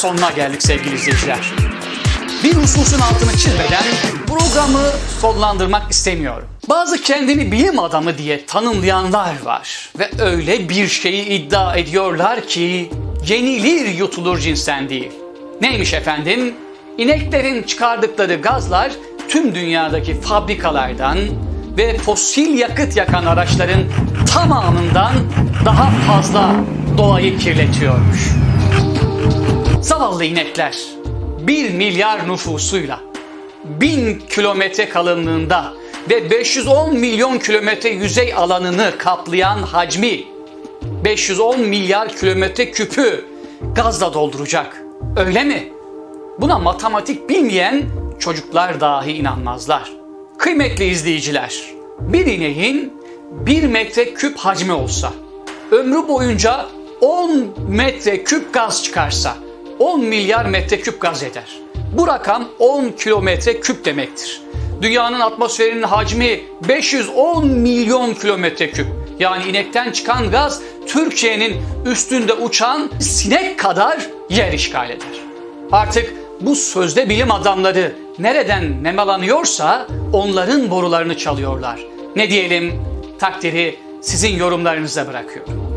Sonuna geldik sevgili izleyiciler. Bir hususun altını çizmeden programı sonlandırmak istemiyorum. Bazı kendini bilim adamı diye tanımlayanlar var ve öyle bir şeyi iddia ediyorlar ki yenilir yutulur cinsten değil. Neymiş efendim? İneklerin çıkardıkları gazlar tüm dünyadaki fabrikalardan ve fosil yakıt yakan araçların tamamından daha fazla doğayı kirletiyormuş. Zavallı inekler 1 milyar nüfusuyla 1000 kilometre kalınlığında ve 510 milyon kilometre yüzey alanını kaplayan hacmi 510 milyar kilometre küpü gazla dolduracak. Öyle mi? Buna matematik bilmeyen çocuklar dahi inanmazlar. Kıymetli izleyiciler, bir ineğin 1 metre küp hacmi olsa, ömrü boyunca 10 metre küp gaz çıkarsa 10 milyar metreküp gaz eder. Bu rakam 10 kilometre küp demektir. Dünyanın atmosferinin hacmi 510 milyon kilometre küp. Yani inekten çıkan gaz Türkiye'nin üstünde uçan sinek kadar yer işgal eder. Artık bu sözde bilim adamları nereden nemalanıyorsa onların borularını çalıyorlar. Ne diyelim takdiri sizin yorumlarınıza bırakıyorum.